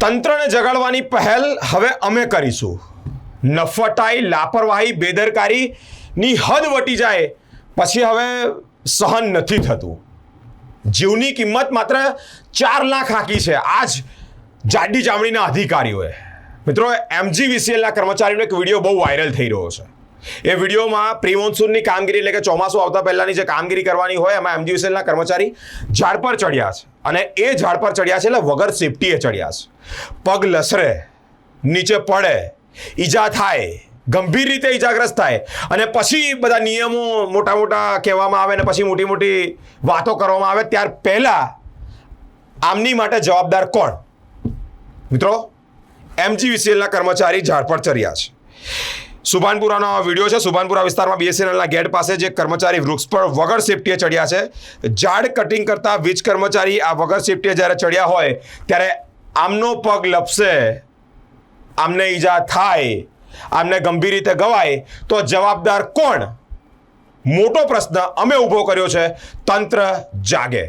તંત્રને જગાડવાની પહેલ હવે અમે કરીશું. નફટાઈ લાપરવાહી, બેદરકારીની હદ વટી જાય, પછી હવે સહન નથી થતું. જીવની કિંમત માત્ર ચાર લાખ આંકી છે. આજ જાડી ચામડીના અધિકારીઓએ. મિત્રો એમજીવીસીએલના કર્મચારીનો એક વીડિયો બહુ વાયરલ થઈ રહ્યો છે. એ વિડીયોમાં પ્રી મોન્સૂનની કામગીરી એટલે કે ચોમાસું આવતા પહેલાંની જે કામગીરી કરવાની હોય, એમાં એમજીવીસીએલના કર્મચારી ઝાડ પર ચડ્યા છે. અને એ ઝાડ પર ચડ્યા છે એટલે વગર સેફટીએ ચડ્યા છે. પગ લસરે, નીચે પડે, ઈજા થાય, ગંભીર રીતે ઈજાગ્રસ્ત થાય. અને પછી બધા નિયમો મોટા મોટા કહેવામાં આવે ને પછી મોટી મોટી વાતો કરવામાં આવે, ત્યાર પહેલાં આમની માટે જવાબદાર કોણ? મિત્રો એમજીવીસીએલના કર્મચારી ઝાડ પર ચડ્યા છે. સુભાનપુરાનો વીડિયો છે. સુભાનપુરા વિસ્તારમાં બીએસએનએલના ગેટ પાસે જે કર્મચારી વૃક્ષ પર વગર સેફટીએ ચડ્યા છે. ઝાડ કટિંગ કરતા વીજ કર્મચારી આ વગર સેફટીએ જ્યારે ચડ્યા હોય, ત્યારે આમનો પગ લપસે, આમને ઈજા થાય, આમને ગંભીર રીતે ગવાય, તો જવાબદાર કોણ? મોટો પ્રશ્ન અમે ઊભો કર્યો છે. તંત્ર જાગે.